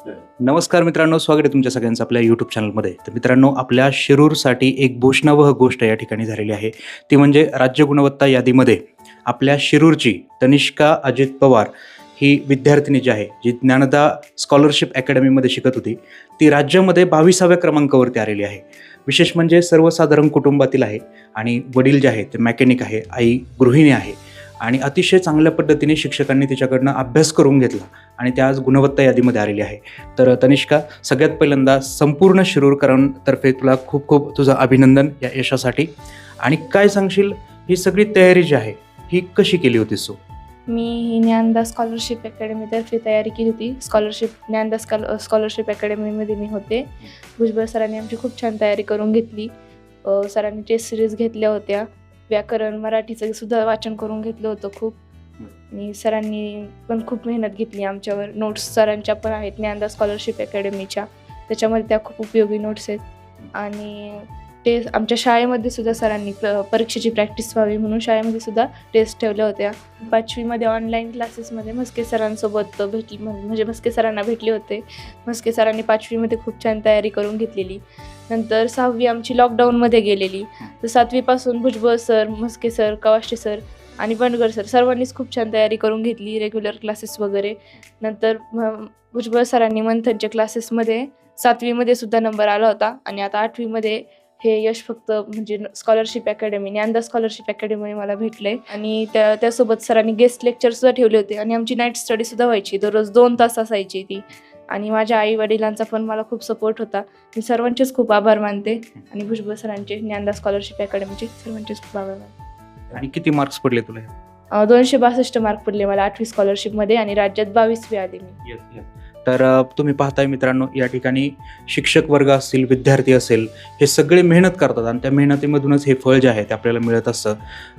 नमस्कार मित्रांनो स्वागत आहे तुमच्या सगळ्यांचं आपल्या यूट्यूब चॅनलमध्ये तर मित्रांनो आपल्या शिरूरसाठी एक भूषणावह गोष्ट या ठिकाणी झालेली आहे. ती म्हणजे राज्य गुणवत्ता यादीमध्ये आपल्या शिरूरची तनिष्का अजित पवार ही विद्यार्थिनी जी आहे जी ज्ञानदा स्कॉलरशिप अकॅडमीमध्ये शिकत होती ती राज्यामध्ये बावीसाव्या क्रमांकावरती आलेली आहे. विशेष म्हणजे सर्वसाधारण कुटुंबातील आहे आणि वडील जे आहे ते मॅकॅनिक आहे आई गृहिणी आहे. आणि अतिशय चांगल्या पद्धतीने शिक्षकांनी तिच्याकडनं अभ्यास करून घेतला आणि त्या आज गुणवत्ता यादीमध्ये आलेली आहे. तर तनिष्का सगळ्यात पहिल्यांदा संपूर्ण शिरूरकरांतर्फे तुला खूप खूप तुझं अभिनंदन या यशासाठी. आणि काय सांगशील ही सगळी तयारी जी आहे ही कशी केली होती सो? मी ही ज्ञानदा स्कॉलरशिप अकॅडमीतर्फे तयारी केली होती. स्कॉलरशिप ज्ञानदा स्कॉल स्कॉलरशिप अकॅडमीमध्ये मी होते. भुजबळ सरांनी आमची खूप छान तयारी करून घेतली. सरांनी टेस्ट सिरीज घेतल्या होत्या. व्याकरण मराठीचं सुद्धा वाचन करून घेतलं होतं खूप. आणि सरांनी पण खूप मेहनत घेतली आमच्यावर. नोट्स सरांच्या पण आहेत ज्ञानदा स्कॉलरशिप अकॅडमीच्या त्याच्यामध्ये त्या खूप उपयोगी नोट्स आहेत. आणि टेस्ट आमच्या शाळेमध्ये सुद्धा सरांनी प्र- परीक्षेची प्रॅक्टिस व्हावी म्हणून शाळेमध्ये सुद्धा टेस्ट ठेवल्या होत्या. पाचवीमध्ये ऑनलाईन क्लासेसमध्ये म्हस्के सरांसोबत भेटली म्हणजे म्हस्के सरांना भेटले होते. म्हस्के सरांनी पाचवीमध्ये खूप छान तयारी करून घेतलेली. नंतर सहावी आमची लॉकडाऊनमध्ये गेलेली. तर सातवीपासून Bhujbal sir Mhaske sir Kawashte sir आणि बंडगर सर सर्वांनीच खूप छान तयारी करून घेतली रेग्युलर क्लासेस वगैरे. नंतर भुजबळ सरांनी मंथनच्या क्लासेसमध्ये सातवीमध्ये सुद्धा नंबर आला होता आणि आता आठवीमध्ये हे यश फक्त म्हणजे scholarship academy Gyanada scholarship academy मला भेटले. आणि त्या त्यासोबत सरांनी गेस्ट लेक्चर सुद्धा ठेवले होते. आणि आमची नाईट स्टडी सुद्धा व्हायची. दररोज दोन तास असायची ती. आणि माझ्या आई वडिलांचा पण मला खूप सपोर्ट होता. मी सर्वांचेच खूप आभार मानते. आणि भुजबळ सरांचे ज्ञानदा स्कॉलरशिप अकॅडमीचे सर्वांचेच खूप आभार मानते. आणि किती मार्क्स पडले तुला? दोनशे बासष्ट मार्क पडले मला आठवी स्कॉलरशिपमध्ये आणि राज्यात बावीसवी आले मी. तर तुम्ही पाहताय मित्रांनो या ठिकाणी शिक्षक वर्ग असतील विद्यार्थी असेल हे सगळे मेहनत करतात आणि त्या मेहनतीमधूनच हे फळ जे आहे ते आपल्याला मिळत असतं.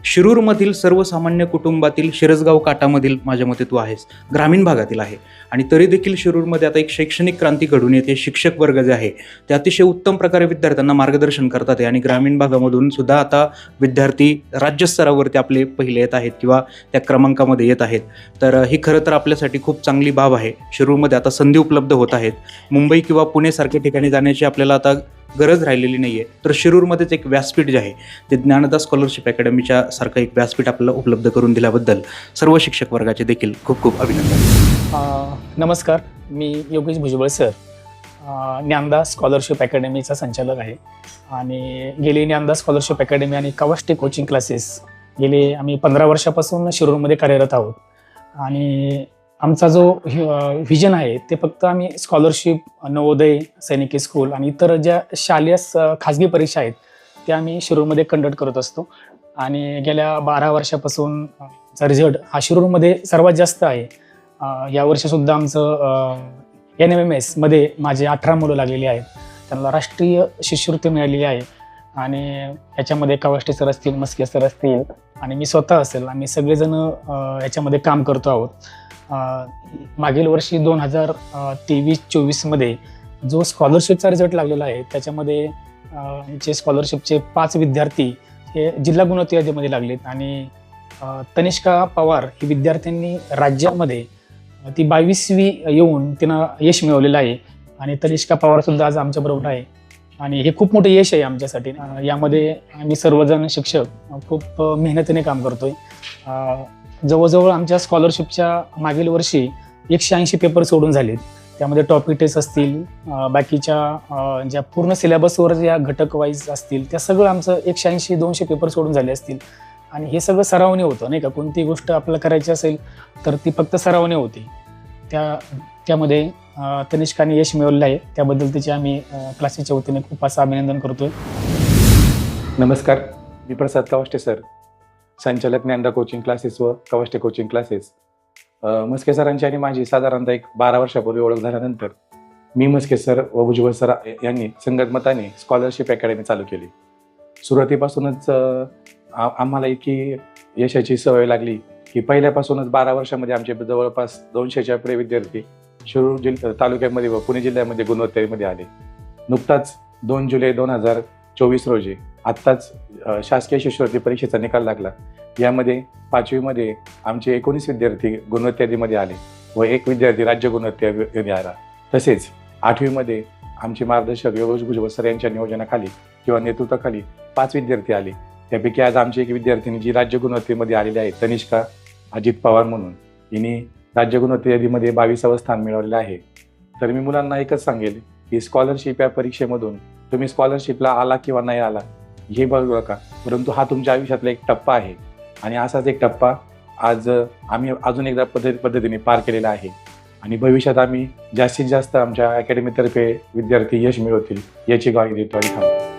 शिरूरमधील सर्वसामान्य कुटुंबातील शिरसगाव काटामधील माझ्या मते तू आहेस ग्रामीण भागातील आहे. आणि तरी देखील शिरूरमध्ये आता एक शैक्षणिक क्रांती घडून येते शिक्षक वर्ग जे आहे ते अतिशय उत्तम प्रकारे विद्यार्थ्यांना मार्गदर्शन करतात आहे. आणि ग्रामीण भागामधून सुद्धा आता विद्यार्थी राज्यस्तरावरती आपले पहिले येत आहेत किंवा त्या क्रमांकामध्ये येत आहेत. तर ही खरं तर आपल्यासाठी खूप चांगली बाब आहे. शिरूरमध्ये आता संधी उपलब्ध होत आहेत. मुंबई किंवा पुणेसारख्या ठिकाणी जाण्याची आपल्याला आता गरज राहिलेली नाही आहे तर शिरूरमध्येच एक व्यासपीठ जे आहे ते ज्ञानदास स्कॉलरशिप अकॅडमीच्या सारखं एक व्यासपीठ आपल्याला उपलब्ध करून दिल्याबद्दल सर्व शिक्षक वर्गाचे देखील खूप खूप अभिनंदन. नमस्कार. मी योगेश भुजबळ सर ज्ञानदास स्कॉलरशिप अकॅडमीचा संचालक आहे. आणि गेली ज्ञानदास स्कॉलरशिप अकॅडमी आणि कवाष्टे कोचिंग क्लासेस गेले आम्ही पंधरा वर्षापासून शिरूरमध्ये कार्यरत आहोत. आणि आमचा जो व्हिजन आहे ते फक्त आम्ही स्कॉलरशिप नवोदय सैनिकी स्कूल आणि इतर ज्या शालेय स- खाजगी परीक्षा आहेत त्या आम्ही शिरूरमध्ये कंडक्ट करत असतो. आणि गेल्या बारा वर्षापासून रिझल्ट हा शिरूरमध्ये सर्वात जास्त आहे. यावर्षीसुद्धा आमचं एन एम एम एसमध्ये माझे अठरा मुलं लागलेली आहेत. त्यांना राष्ट्रीय शिष्यवृत्ती मिळालेली आहे. आणि याच्यामध्ये कवाष्टे सर असतील मस्के सर असतील आणि मी स्वतः असेल. आम्ही सगळेजण याच्यामध्ये काम करतो आहोत. मागील वर्षी दोन हजार तेवीस चोवीसमध्ये जो स्कॉलरशिपचा रिझल्ट लागलेला आहे त्याच्यामध्ये जे स्कॉलरशिपचे पाच विद्यार्थी हे जिल्हा गुणवत्ता यादीमध्ये लागलेत आणि तनिष्का पवार ही विद्यार्थ्यांनी राज्यामध्ये ती बावीसवी येऊन तिनं यश मिळवलेलं आहे आणि तनिष्का पवारसुद्धा आज आमच्याबरोबर आहे. आणि हे खूप मोठं यश आहे आमच्यासाठी. यामध्ये आम्ही सर्वजण शिक्षक खूप मेहनतीने काम करतोय. जवळजवळ आमच्या स्कॉलरशिपच्या मागील वर्षी एकशे ऐंशी पेपर सोडून झालेत. त्यामध्ये टॉपिक टेस्ट असतील बाकीच्या ज्या पूर्ण सिलेबसवर ज्या घटक वाईज असतील त्या सगळं आमचं एकशे ऐंशी दोनशे पेपर सोडून झाले असतील. आणि हे सगळं सरावने होतं नाही का? कोणती गोष्ट आपल्याला करायची असेल तर ती फक्त सरावने होती. त्या त्यामध्ये तनिष्काने यश मिळवलं आहे. त्याबद्दल तिचे आम्ही क्लासेसच्या वतीने खूप असं अभिनंदन करतोय. नमस्कार. मी प्रसाद कावष्टे सर संचालक ज्ञानदा कोचिंग क्लासेस व कवष्टे कोचिंग क्लासेस मस्के सरांची आणि माझी साधारणतः एक बारा वर्षापूर्वी ओळख झाल्यानंतर मी मस्के सर व भुजबळ सर यांनी संगतमताने स्कॉलरशिप अकॅडमी चालू केली. सुरुवातीपासूनच आम्हाला इतकी यशाची सवय लागली की पहिल्यापासूनच बारा वर्षामध्ये आमचे जवळपास दोनशेच्या पुढे विद्यार्थी शिरूर जिल्हा तालुक्यामध्ये व पुणे जिल्ह्यामध्ये गुणवत्तेमध्ये आले. नुकताच दोन जुलै दोन हजार चोवीस रोजी आत्ताच शासकीय शिष्यवृत्ती परीक्षेचा निकाल लागला. यामध्ये पाचवीमध्ये आमचे एकोणीस विद्यार्थी गुणवत्ता यादीमध्ये आले व एक विद्यार्थी राज्य गुणवत्ता यादी आला. तसेच आठवीमध्ये आमचे मार्गदर्शक योगेश भुजबळ सर यांच्या नियोजनाखाली किंवा नेतृत्वाखाली पाच विद्यार्थी आले. त्यापैकी आज आमची एक विद्यार्थिनी जी राज्य गुणवत्तेमध्ये आलेली आहे तनिष्का अजित पवार म्हणून. हिने राज्य गुणवत्ते यादीमध्ये बावीसावं स्थान मिळवलेलं आहे. तर मी मुलांना एकच सांगेल की स्कॉलरशिप या परीक्षेमधून तुम्ही स्कॉलरशिपला आला किंवा नाही आला हे बघू नका परंतु हा तुमच्या आयुष्यातला एक टप्पा आहे. आणि असाच एक टप्पा आज आम्ही अजून एकदा पद्धती पद्धतीने पार केलेला आहे. आणि भविष्यात आम्ही जास्तीत जास्त आमच्या अकॅडमीतर्फे विद्यार्थी यश मिळवतील याची ग्वाही देतो आणि थांबतो.